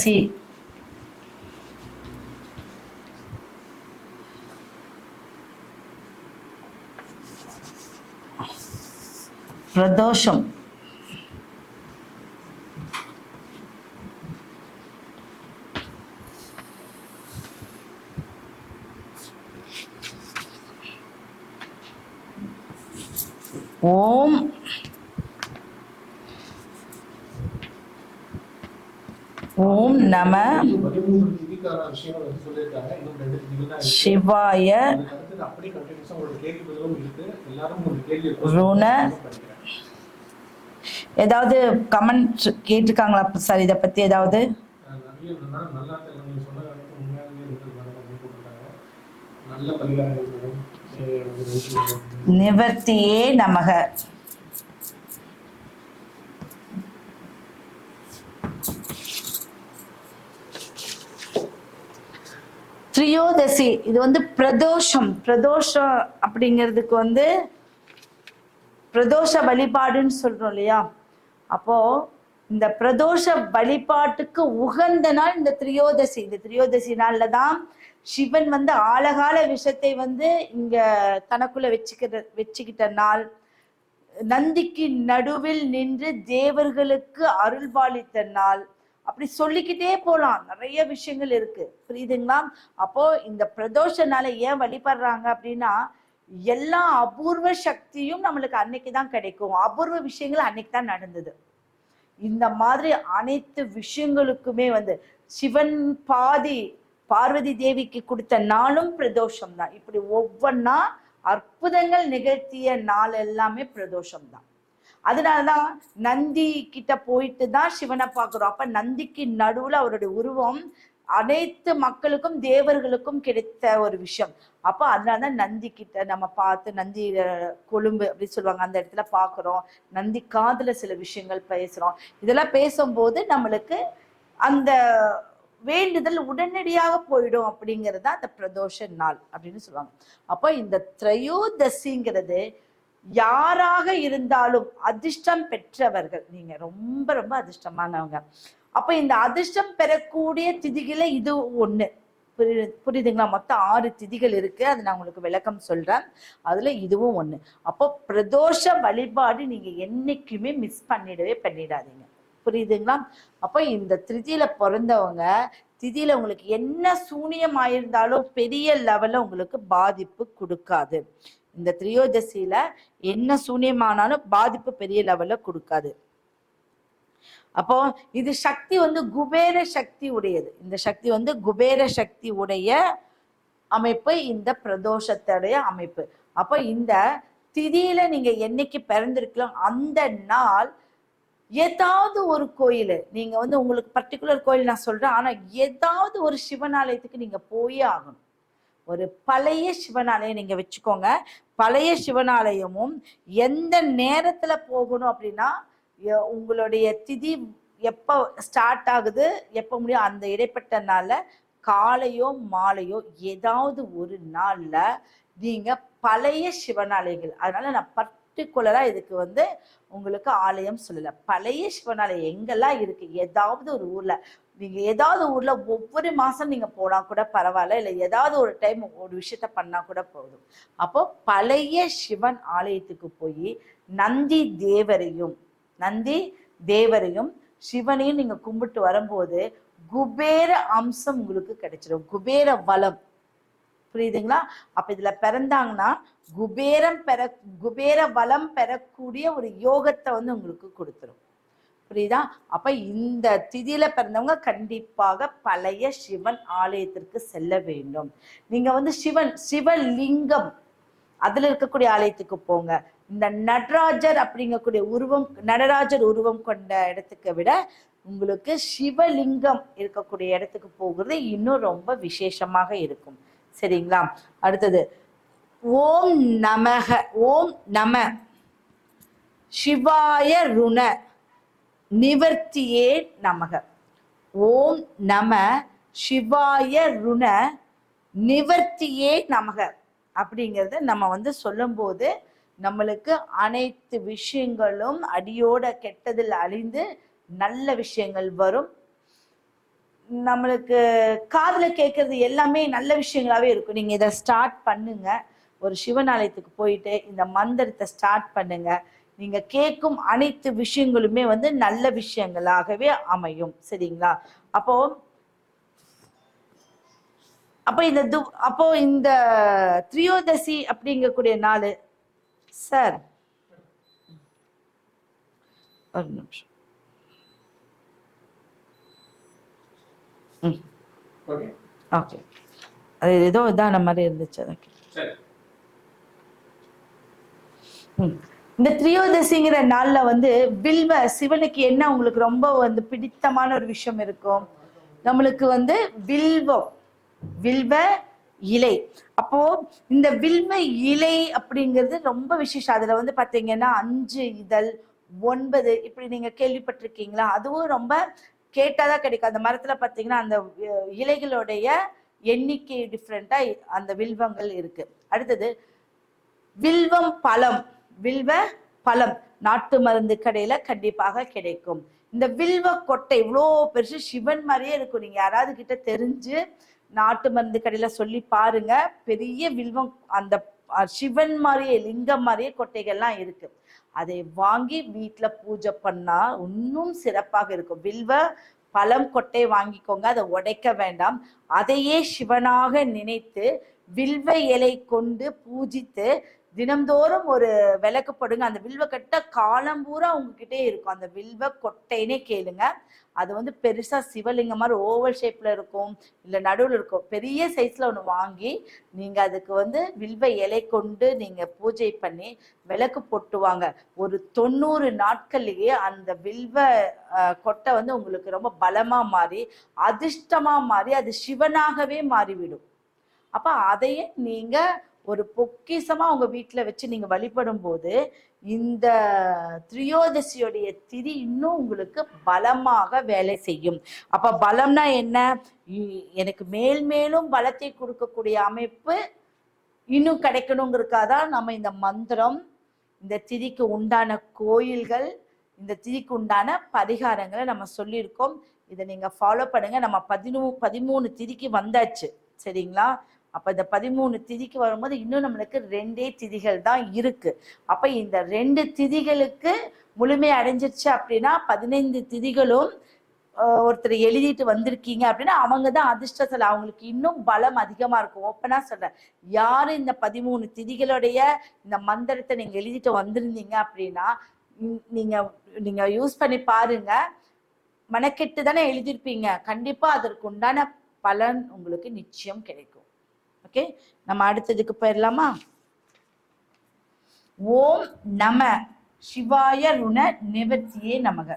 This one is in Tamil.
அரிசி பிரதோஷம் ஓம் ஓம் நம சிவாய ருண. ஏதாவது கமெண்ட் கேட்டிருக்காங்களா? சார் இதை பத்தி ஏதாவது? நிவர்த்தியே நமக நல்லா நல்லா தெரியல நீங்க சொன்ன கருத்து உண்மையாகவே இருக்குது மேடம் அப்படின்னு போட்டிருக்காங்க நல்ல பரிகாரங்கள் மேடம் சரி, எனக்கு நன்றி மேடம். நிவர்த்தியே நமக திரியோதசி. இது வந்து பிரதோஷம். பிரதோஷம் அப்படிங்கிறதுக்கு வந்து பிரதோஷ வழிபாடுன்னு சொல்றோம் இல்லையா? அப்போ இந்த பிரதோஷ வழிபாட்டுக்கு உகந்த நாள் இந்த திரியோதசி. இந்த திரியோதசி நாள்ல தான் சிவன் வந்து ஆழகால விஷத்தை வந்து இங்க தனக்குள்ள வச்சுக்கிற வச்சுக்கிட்ட நாள். நந்திக்கு நடுவில் நின்று தேவர்களுக்கு அருள்பாலித்த நாள். அப்படி சொல்லிக்கிட்டே போகலாம் நிறைய விஷயங்கள் இருக்கு. புரியுதுங்களா? அப்போ இந்த பிரதோஷனால ஏன் வழிபடுறாங்க அப்படின்னா எல்லா அபூர்வ சக்தியும் நம்மளுக்கு அன்னைக்கு தான் கிடைக்கும். அபூர்வ விஷயங்கள் அன்னைக்கு தான் நடந்தது. இந்த மாதிரி அனைத்து விஷயங்களுக்குமே வந்து சிவன் பாதி பார்வதி தேவிக்கு கொடுத்த நாளும் பிரதோஷம் தான் இப்படி ஒவ்வொன்னா அற்புதங்கள் நிகழ்த்திய நாள் எல்லாமே பிரதோஷம் தான் அதனாலதான் நந்தி கிட்ட போயிட்டு தான் சிவனை பார்க்குறோம். அப்ப நந்திக்கு நடுவுல அவருடைய உருவம் அனைத்து மக்களுக்கும் தேவர்களுக்கும் கிடைத்த ஒரு விஷயம். அப்ப அதனாலதான் நந்தி கிட்ட நம்ம பார்த்து நந்தி கொழும்பு அப்படின்னு சொல்லுவாங்க அந்த இடத்துல பாக்குறோம் நந்தி காதுல சில விஷயங்கள் பேசுறோம். இதெல்லாம் பேசும்போது நம்மளுக்கு அந்த வேண்டுதல் உடனடியாக போயிடும் அப்படிங்கிறது தான் அந்த பிரதோஷ நாள் அப்படின்னு சொல்லுவாங்க. அப்போ இந்த திரையோதசிங்கிறது யாராக இருந்தாலும் அதிர்ஷ்டம் பெற்றவர்கள். நீங்க ரொம்ப ரொம்ப அதிர்ஷ்டமானவங்க. அப்ப இந்த அதிர்ஷ்டம் பெறக்கூடிய திதிகள இது ஒண்ணு. புரியுது புரியுதுங்களா? மொத்தம் ஆறு திதிகள் இருக்கு. அது நான் உங்களுக்கு விளக்கம் சொல்றேன். அதுல இதுவும் ஒண்ணு. அப்போ பிரதோஷ வழிபாடு நீங்க என்னைக்குமே மிஸ் பண்ணிடவே பண்ணிடாதீங்க. புரியுதுங்களா? அப்போ இந்த திருதியில பிறந்தவங்க திதியில உங்களுக்கு என்ன சூனியம் ஆயிருந்தாலும் பெரிய லெவல்ல உங்களுக்கு பாதிப்பு கொடுக்காது. இந்த திரியோதசியில என்ன சூன்யமானாலும் பாதிப்பு பெரிய லெவல்ல கொடுக்காது. அப்போ இது சக்தி வந்து குபேர சக்தி உடையது. இந்த சக்தி வந்து குபேர சக்தி உடைய அமைப்பு இந்த பிரதோஷத்துடைய அமைப்பு. அப்போ இந்த திதியில நீங்க என்னைக்கு பிறந்திருக்கலாம் அந்த நாள் ஏதாவது ஒரு கோயில் நீங்க வந்து உங்களுக்கு பர்டிகுலர் கோயில் நான் சொல்றேன் ஆனா ஏதாவது ஒரு சிவன் ஆலயத்துக்கு நீங்க போயே ஆகணும். ஒரு பழைய சிவனாலயம் நீங்க வச்சுக்கோங்க. பழைய சிவனாலயமும் எந்த நேரத்துல போகணும் அப்படின்னா உங்களுடைய திதி எப்போ ஸ்டார்ட் ஆகுது எப்போ முடியும் அந்த இடைப்பட்ட நாள்ல காலையோ மாலையோ ஏதாவது ஒரு நாள்ல நீங்க பழைய சிவனாலயங்கள் அதனால நான் பர்டிகுலரா இதுக்கு வந்து உங்களுக்கு ஆலயம் சொல்லல. பழைய சிவனாலயம் எங்கெல்லாம் இருக்கு? ஏதாவது ஒரு ஊர்ல. நீங்கள் ஏதாவது ஊரில் ஒவ்வொரு மாதம் நீங்கள் போனால் கூட பரவாயில்ல இல்லை ஏதாவது ஒரு டைம் ஒரு விஷயத்த பண்ணால் கூட போதும். அப்போ பழைய சிவன் ஆலயத்துக்கு போய் நந்தி தேவரையும் நந்தி தேவரையும் சிவனையும் நீங்கள் கும்பிட்டு வரும்போது குபேர அம்சம் உங்களுக்கு கிடைச்சிடும் குபேர வளம். புரியுதுங்களா? அப்ப இதுல பிறந்தாங்கன்னா குபேரம் பெற குபேர வளம் பெறக்கூடிய ஒரு யோகத்தை வந்து உங்களுக்கு கொடுத்துரும். புரியுதா? அப்ப இந்த திதியில பிறந்தவங்க கண்டிப்பாக பழைய சிவன் ஆலயத்திற்கு செல்ல வேண்டும். நீங்க வந்து சிவன் சிவலிங்கம் அதுல இருக்கக்கூடிய ஆலயத்துக்கு போங்க. இந்த நடராஜர் அப்படிங்கக்கூடிய உருவம் நடராஜர் உருவம் கொண்ட இடத்துக்கு விட உங்களுக்கு சிவலிங்கம் இருக்கக்கூடிய இடத்துக்கு போகிறது இன்னும் ரொம்ப விசேஷமாக இருக்கும். சரிங்களா? அடுத்தது ஓம் நமக ஓம் நம. சிவாய ருண. நிவர்த்தியே நமக. ஓம் நம சிவாய ருண நிவர்த்தியே நமக. அப்படிங்கிறத நம்ம வந்து சொல்லும்போது நம்மளுக்கு அனைத்து விஷயங்களும் அடியோட கெட்டதில் அழிந்து நல்ல விஷயங்கள் வரும். நம்மளுக்கு காதில் கேட்கறது எல்லாமே நல்ல விஷயங்களாகவே இருக்கும். நீங்கள் இதை ஸ்டார்ட் பண்ணுங்க. ஒரு சிவன் ஆலயத்துக்கு போயிட்டு இந்த மந்திரத்தை ஸ்டார்ட் பண்ணுங்க. நீங்க கேட்கும் அனைத்து விஷயங்களுமே வந்து நல்ல விஷயங்களாகவே அமையும். சரிங்களா? அப்போ அப்போ இந்த து அப்போ இந்த திரியோதசி அப்படிங்கக்கூடிய நாள் சார் ஒரு நிமிஷம். ம். ஓகே. அது ஏதோ இதான மாதிரி இருந்துச்சு சரி. ம். இந்த திரியோதசிங்கிற நாள்ல வந்து வில்வ சிவனுக்கு என்ன உங்களுக்கு ரொம்ப வந்து பிடித்தமான ஒரு விஷயம் இருக்கும்? நம்மளுக்கு வந்து வில்வம் வில்வ இலை. அப்போ இந்த வில்வ இலை அப்படிங்கிறது ரொம்ப விசேஷம். அதுல வந்து பாத்தீங்கன்னா அஞ்சு இதழ் ஒன்பது இப்படி நீங்க கேள்விப்பட்டிருக்கீங்களா? அதுவும் ரொம்ப கேட்டாதான் கிடைக்கும். அந்த மரத்துல பாத்தீங்கன்னா அந்த இலைகளுடைய எண்ணிக்கை டிஃப்ரெண்டா அந்த வில்வங்கள் இருக்கு. அடுத்தது வில்வம் பழம். வில்வ பழம் நாட்டு மருந்து கடையில கண்டிப்பாக கிடைக்கும். இந்த வில்வ கொட்டை இவ்வளோ பெருசு சிவன் மாதிரியே இருக்கும். நீங்க யாராவது கிட்ட தெரிஞ்சு நாட்டு மருந்து கடையில சொல்லி பாருங்க. பெரிய வில்வம் அந்த சிவன் மாதிரியே லிங்கம் மாதிரியே கொட்டைகள்லாம் இருக்கு. அதை வாங்கி வீட்டில் பூஜை பண்ணா இன்னும் சிறப்பாக இருக்கும். வில்வ பழம் கொட்டை வாங்கிக்கோங்க. அதை உடைக்க வேண்டாம். அதையே சிவனாக நினைத்து வில்வ இலை கொண்டு பூஜித்து தினம்தோறும் ஒரு விளக்கு போடுங்க. அந்த வில்வ கட்ட காலம் பூரா உங்ககிட்டே இருக்கும். அந்த வில்வ கொட்டைனே கேளுங்க. அது வந்து பெருசா சிவலிங்கம் மாதிரி ஓவல் ஷேப்ல இருக்கும். இல்ல நடுவில் இருக்கும். பெரிய சைஸ்ல ஒன்று வாங்கி நீங்க அதுக்கு வந்து வில்வ இலை கொண்டு நீங்க பூஜை பண்ணி விளக்கு போட்டுவாங்க. ஒரு தொண்ணூறு நாட்கள்லயே அந்த வில்வ கொட்டை வந்து உங்களுக்கு ரொம்ப பலமா மாறி அதிர்ஷ்டமா மாறி அது சிவனாகவே மாறிவிடும். அப்ப அதையே நீங்க ஒரு பொக்கிசமாக உங்கள் வீட்டில் வச்சு நீங்கள் வழிபடும் போது இந்த த்ரியோதசியோடைய திதி இன்னும் உங்களுக்கு பலமாக வேலை செய்யும். அப்போ பலம்னா என்ன? இ- எனக்கு மேல் மேலும் பலத்தை கொடுக்கக்கூடிய அமைப்பு இன்னும் கிடைக்கணுங்கிறதுக்காக தான் நம்ம இந்த மந்திரம் இந்த திதிக்கு உண்டான கோயில்கள் இந்த திதிக்கு உண்டான பரிகாரங்களை நம்ம சொல்லியிருக்கோம். இதை நீங்கள் ஃபாலோ பண்ணுங்கள் நம்ம பதினூ பதிமூணு திதிக்கு வந்தாச்சு. சரிங்களா? அப்போ இந்த பதிமூணு திதிக்கு வரும்போது இன்னும் நம்மளுக்கு ரெண்டே திதிகள் தான் இருக்கு. அப்போ இந்த ரெண்டு திதிகளுக்கு முழுமை அடைஞ்சிருச்சு அப்படின்னா பதினைந்து திதிகளும் ஒருத்தர் எழுதிட்டு வந்திருக்கீங்க அப்படின்னா அவங்க தான் அதிர்ஷ்டத்தில் அவங்களுக்கு இன்னும் பலம் அதிகமாக இருக்கும். ஓப்பனாக சொல்கிறேன் யார் இந்த பதிமூணு திதிகளுடைய இந்த மந்திரத்தை நீங்கள் எழுதிட்டு வந்திருந்தீங்க அப்படின்னா நீங்கள் நீங்கள் யூஸ் பண்ணி பாருங்க. மனக்கெட்டு தானே எழுதியிருப்பீங்க கண்டிப்பாக அதற்கு உண்டான பலன் உங்களுக்கு நிச்சயம் கிடைக்கும். ஓகே நம்ம அடுத்ததுக்கு போயிடலாமா ஓம் நம சிவாய ருண நிவர்த்தியே நமக.